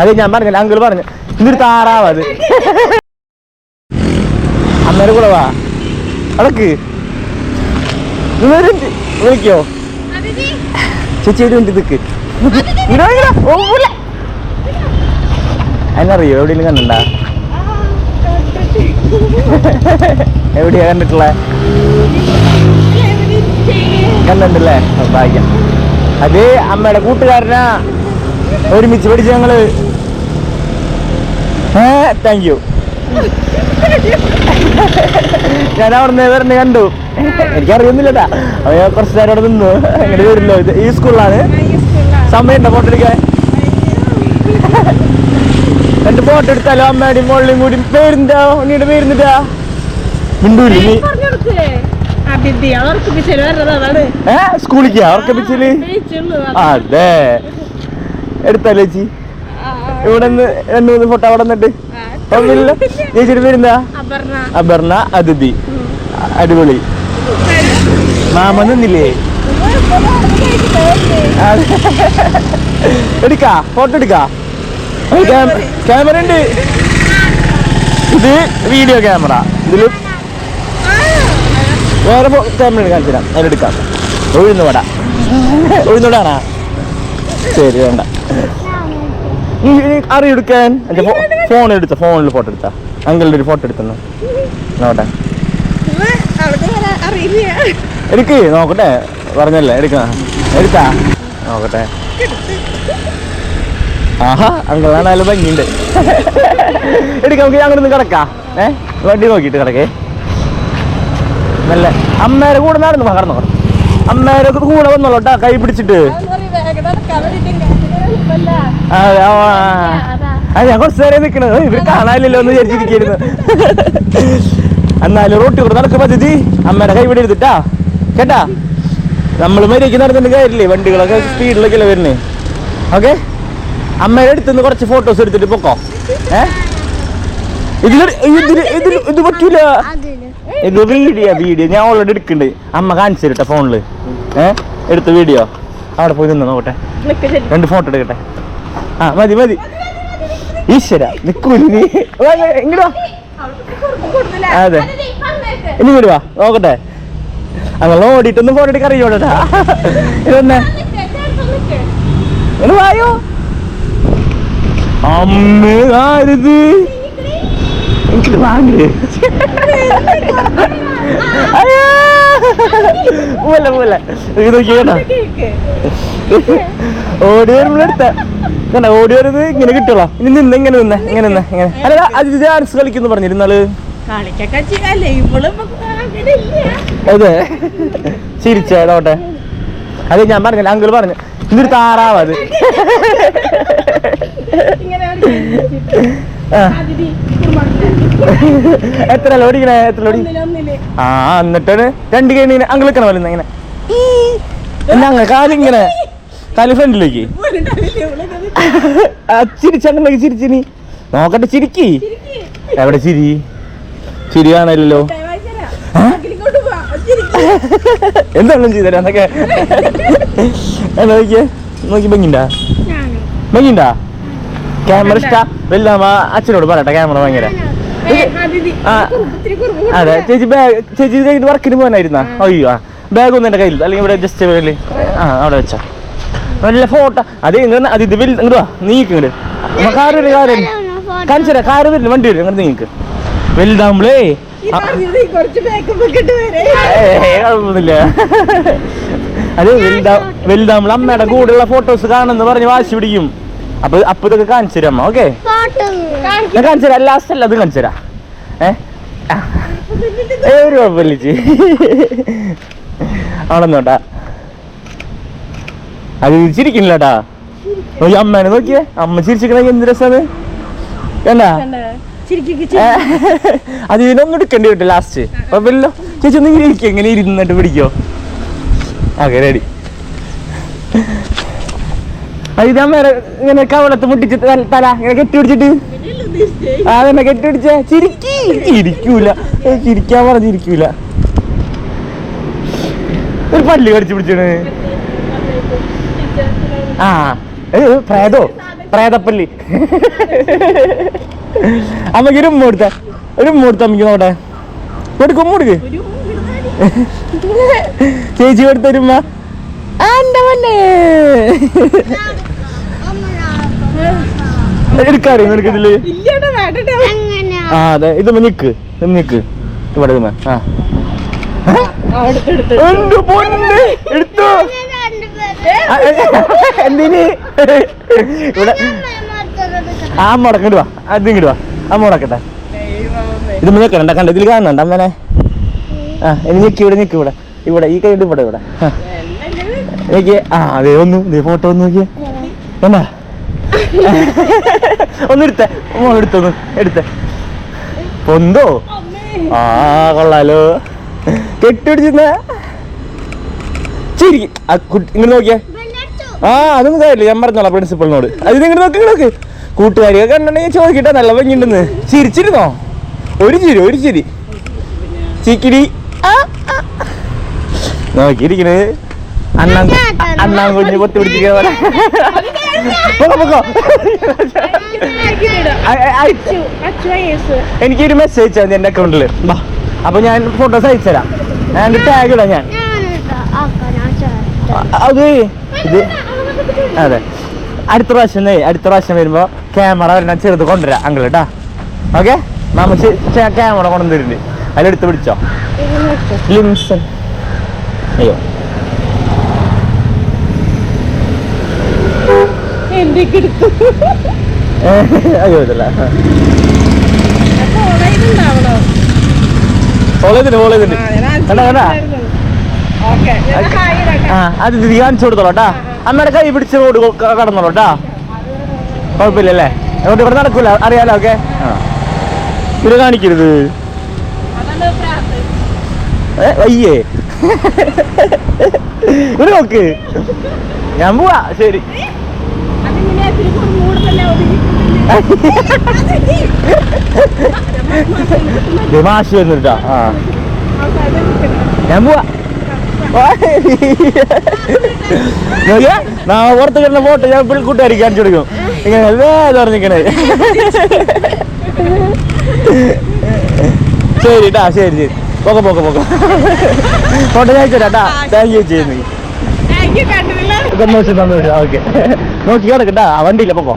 അത് ഞാൻ പറഞ്ഞില്ല അങ്കിൾ പറഞ്ഞു. ഇതൊരു താറാവ് അത് അന്നേരം കൂടെ വാ. അടക്ക് വിളിക്കോ? ചേച്ചി ഒരു മിനിറ്റ് പോലെ. അതിനറിയോ എവിടെയെങ്കിലും കണ്ടണ്ട എവിടെയാ കണ്ടിട്ടുള്ള? കണ്ടിട്ടുണ്ടല്ലേ? ഭാഗ്യം. അത് അമ്മയുടെ കൂട്ടുകാരനാ. ഒരുമിച്ച് പഠിച്ച ഞങ്ങൾ. താങ്ക് യു ഞാൻ അവിടെ നിന്ന് വരണ കണ്ടു. എനിക്കറിയുന്നില്ലട്ടാ അപ്പൊ ഞാൻ കുറച്ച് നേരം അവിടെ നിന്നു. അങ്ങനെ വരില്ലോ ഇത് ഈ സ്കൂളിലാണ്. സമയമുണ്ടോ ഫോട്ടോ എടുക്കാൻ? എന്റെ ഫോട്ടോ എടുത്താലോ? അമ്മയുടെയും മോളിലും കൂടി പേരുന്താ ഉണ്ണിയുടെ പേരുന്നിട്ടാ നീ? ഏ? സ്കൂളിക്കാ ഉറക്കപ്പിച്ചിൽ അതെ. എടുത്താലോ ചേച്ചി? ഇവിടെ നിന്ന് രണ്ട് മൂന്ന് ഫോട്ടോ അവിടെ നിന്നിട്ട്. ഒന്നുമില്ല ചേച്ചിയുടെ പേരെന്താ? അപർണ. അതിഥി. അടിപൊളി. മാമ നിന്നില്ലേ? എടുക്കാ ഫോട്ടോ എടുക്കാ. ക്യാമറ ഉണ്ട്. ഇത് വീഡിയോ ക്യാമറ ഇതിൽ വേറെ ക്യാമറ കാണിച്ചു തരാം. അതിലെടുക്കാം ഒഴുന്നു വട ഒഴുന്നുവടാണാ ശരി വേണ്ട. നീ അറിയെടുക്കാൻ. എന്റെ ഫോൺ എടുത്ത? ഫോണിൽ ഫോട്ടോ എടുത്താ? അങ്കിളുടെ ഒരു ഫോട്ടോ എടുത്തു നോട്ടെ എടുക്ക്. നോക്കട്ടെ. പറഞ്ഞല്ലേ? എടുക്കാം. എടുത്താ നോക്കട്ടെ. ആഹാ അങ്കിളാണ് നല്ല ഭംഗിയുണ്ട്. എടുക്കാം നമുക്ക് അങ്ങനെ ഒന്ന് കിടക്കാം. ഏ? വണ്ടി നോക്കിയിട്ട് കിടക്കേ. നല്ല അമ്മേരെ കൂടെ നടന്നു പകർന്നു അമ്മേരെ കൂടെ വന്നോളൂട്ടാ കൈ പിടിച്ചിട്ട്. ആ, ഞാൻ കുറച്ച് നേരം നിക്കണത്. ഇവർ കാണാനില്ലല്ലോ എന്ന് വിചാരിച്ചിരിക്കുന്നു എന്നാലും റോട്ടി കൂടെ നടക്കുമ്പോ ചേച്ചി അമ്മേടെ കൈ ഇവിടെ എടുത്തിട്ടാ. കേട്ടാ? നമ്മൾ മര്യാദയ്ക്ക് നടന്നിട്ട് കാര്യമില്ലേ? വണ്ടികളൊക്കെ സ്പീഡിലൊക്കെയല്ലേ വരുന്നേ? ഓക്കെ? അമ്മയുടെ അടുത്തുനിന്ന് കുറച്ച് ഫോട്ടോസ് എടുത്തിട്ട് പൊക്കോ. ഏ? ഇതിൽ ഇതിൽ ഇതിൽ ഇത് പറ്റൂല. ഇത് വീഡിയോ വീഡിയോ ഞാൻ ഓൾറെഡി എടുക്കണ്ട്. അമ്മ കാണിച്ചു തരട്ടെ ഫോണിൽ ഏ? എടുത്ത വീഡിയോ അവിടെ പോയി നിന്ന് നോക്കട്ടെ. രണ്ട് ഫോട്ടോ എടുക്കട്ടെ. ആ മതി മതി. ഈശ്വര നിക്കൂല അതെ. ഇനി ഇങ്ങട് വാ നോക്കട്ടെ. അങ്ങനെ ഓടിയിട്ടൊന്നും ഫോട്ടോ എടുക്കാൻ അറിയോടാ വായോ അമ്മ ആരിത് എനിക്ക് വാങ്ങ് അയ്യോ. പോലെ പോലെ ഇത് നോക്കിയേട്ടാ. ഓടി വരുമ്പോഴെടുത്ത. കണ്ട ഓടി വരുന്നത് ഇങ്ങനെ കിട്ടുള്ള ഇനി നിന്ന് ഇങ്ങനെ നിന്നെ ഇങ്ങനെ നിന്നെ ഇങ്ങനെ. അല്ല അത് ഡാൻസ് കളിക്കുന്നു പറഞ്ഞിരുന്നാൾ അതെ. ചിരിച്ചോട്ടെ അതെ ഞാൻ പറഞ്ഞില്ല അങ്കിൾ പറഞ്ഞു. ഇതൊരു താറാവത്. എത്ര ലോടിക്കണേ എത്ര ലോടി ആ എന്നിട്ടാണ് രണ്ട് കഴിഞ്ഞ അങ്കിൾ വെക്കണ പോലെ ഇങ്ങനെ അങ്ങനെ കാലിങ്ങനെ കാൽ ഫ്രണ്ടിലേക്ക് ചിരിച്ചങ്ങനെ ചിരിച്ചിനി നോക്കട്ടെ ചിരിക്കി. എവിടെ ചിരി? ചിരി കാണല്ലോ എന്തെങ്കിലും ചെയ്തരാ എന്നൊക്കെ എന്താ നോക്കിയേ? നോക്കി ഭംഗിണ്ടാ ഭംഗിണ്ടാ ക്യാമറ ഇഷ്ടാ? വലുതാമ അച്ഛനോട് പറയട്ടെ ക്യാമറ ഭയങ്കര. അതെ ചേച്ചി ബാഗ് ചേച്ചി കഴിഞ്ഞിട്ട് വർക്കിന് പോകാനായിരുന്നാ? അയ്യോ ബാഗ് ഒന്നും എന്റെ കയ്യിൽ അല്ലെങ്കിൽ ഇവിടെ ജസ്റ്റ് ആ അവിടെ വെച്ചാ. നല്ല ഫോട്ടോ അത് ഇങ്ങനെ അത് ഇത് വലുത് ഇങ്ങോട്ട് വാ നീക്ക് ഇങ്ങോട്ട് കാറ് വരും കാറ് വരും. കാണിച്ചു കാറ് വരും വണ്ടി വരും ഇങ്ങോട്ട് നീക്ക്. വലുതാകുമ്പളേ കുഴപ്പമൊന്നുമില്ല അത് വലുതാ വലുതാകുമ്പോൾ അമ്മയുടെ കൂടെയുള്ള ഫോട്ടോസ് കാണുമെന്ന് പറഞ്ഞ് വാശി പിടിക്കും. അപ്പൊ അപ്പൊ ഇതൊക്കെ കാണിച്ചു തരാം അമ്മ ഓക്കെ? ഞാൻ കാണിച്ചു തരാം ലാസ്റ്റ് അല്ല അത് കാണിച്ചു തരാം. ഏ? ആ. ഏയ് ഒരു കുഴപ്പമില്ല ചേച്ചി. അവിടെ നോട്ടാ അത് ചിരിക്കുന്നില്ലട്ടാ നോക്കി അമ്മേനെ നോക്കിയേ. അമ്മ ചിരിച്ചിക്കണെങ്കിൽ എന്ത് രസാണ്? കണ്ടാ? അത് ഇതിനൊന്നും എടുക്കേണ്ടി വരും ലാസ്റ്റ് കുഴപ്പമില്ലല്ലോ ചേച്ചി ഒന്ന് ഇങ്ങനെ ഇരിക്കും ഇങ്ങനെ ഇരുന്നിട്ട് പിടിക്കോ. ഓക്കെ റെഡി അത് അമ്മേടെ ഇങ്ങനെ കവളത്ത് മുട്ടിച്ച് തല- ഇങ്ങനെ കെട്ടി പിടിച്ചിട്ട്. ആ തന്നെ കെട്ടി പിടിച്ചേ. ചിരിക്കി. ചിരിക്കൂല ചിരിക്കാൻ പറഞ്ഞിരിക്കൂല. ഒരു പല്ല് കടിച്ചു പിടിച്ചാണ് ആ ഏ, പ്രേതോ പ്രേതപ്പള്ളി. അമ്മയ്ക്ക് ഒരു ഉമ്മ കൊടുത്ത ഒരു ഉമ്മ കൊടുത്ത അമ്മയ്ക്ക് നോട്ടെ കൊടുക്കും ഉമ്മ കൊടുക്ക്. ചേച്ചി കൊടുത്ത ഒരു ഉമ്മ. ഇതിൽ ഇല്ലടാ ആ അതെ ഇത് നിക്ക് നിക്ക്. ഇവിടെ. ആ. എടുത്തോ. എന്തിന്? ഇവിടെ ആ മുടക്കിട്ട് വാ. അത് ഇങ്ങോട്ട് വാ. ആ മുടക്കട്ടെ ഇത് നിൽക്കണ്ട കണ്ട ഇതിൽ കാണണ്ട അമ്മനെ. ആ ഇനി നിക്ക് ഇവിടെ നിക്ക് ഇവിടെ. ഇവിടെ ഈ കൈ ഇവിടെ ഇവിടെ. ആ. നോക്കിയേ ആ അതെ ഒന്ന് ഇതേ ഫോട്ടോ ഒന്ന് നോക്കിയേ. എന്നാ ഒന്ന് എടുത്തേ. മോൾ എടുത്തൊന്ന് എടുത്തേ. പൊന്തോ? ആ കൊള്ളാലോ. കെട്ടിടിച്ചിരുന്ന ചിരി ആ കുട്ടി ഇങ്ങനെ നോക്കിയേ. ആ അതൊന്നും കാര്യമില്ല. ഞാൻ പറഞ്ഞോളാം പ്രിൻസിപ്പളിനോട്. അത് നിങ്ങൾ നോക്കി നോക്ക്. കൂട്ടുകാരിയൊക്കെ കണ്ടിട്ടുണ്ടെങ്കിൽ ചോദിക്കട്ടെ നല്ല ഭംഗിയുണ്ടെന്ന്. ചിരിച്ചിരുന്നോ? ഒരു ചിരി ഒരു ചിരി. ചിക്കിടി. നോക്കിയിരിക്കണ്. അണ്ണാൻ അണ്ണാൻ കുഞ്ഞ് പൊത്തി എനിക്ക് ഒരു മെസ്സേജ് അയച്ചാൽ എന്റെ അക്കൗണ്ടിൽ അപ്പൊ ഞാൻ ഫോട്ടോസ് അയച്ചുതരാം. ഞാൻ ടാഗ് ഇടാം ഞാൻ. അത് ഇത് അതെ. അടുത്ത പ്രാവശ്യം അടുത്ത പ്രാവശ്യം വരുമ്പോ ക്യാമറ വരണം ചെറുത് കൊണ്ടുവരാം അങ്കിൾ കേട്ടാ ഓക്കെ നമ്മ ക്യാമറ കൊണ്ടുവരുന്നുണ്ട് അതിലെടുത്ത് പിടിച്ചോ. ലിംസൺ അയ്യോ. അയ്യോ ഇതല്ല. കണ്ടാ കണ്ടാ? ഓക്കെ ആ അത് ഇത് കാണിച്ചു കൊടുത്തോളൂ കേട്ടാ അമ്മയുടെ കൈ പിടിച്ച് റോഡ് കടന്നോളൂ കേട്ടാ കുഴപ്പമില്ലല്ലേ? അതുകൊണ്ട് ഇവിടെ നടക്കൂല അറിയാലോ ഓക്കെ ആ. ഇത് കാണിക്കരുത്. അയ്യേ ഒരു നോക്ക്. ഞാൻ പോവാ ശരി. മാഷ് വന്നിട്ടാ ആ. ഞാൻ പോവാ. നോക്കിയാ? നാ പുറത്ത് കിടന്ന ഫോട്ടോ ഞാൻ കൂട്ടുകാരിക്ക് കാണിച്ചു കൊടുക്കും. ഇങ്ങനെ വേദ പറഞ്ഞിരിക്കണേ ശരി ടാ ശരി ശരി. പോക്കെ പോക്കെ പോക്കെ. ഫോട്ടോ ഞാൻ അയച്ചുതരാം താങ്ക് യു ചെയ്യുന്നു സന്തോഷം സന്തോഷം ഓക്കെ നോക്കി കിടക്കട്ടാ വണ്ടിയില്ല പൊക്കോ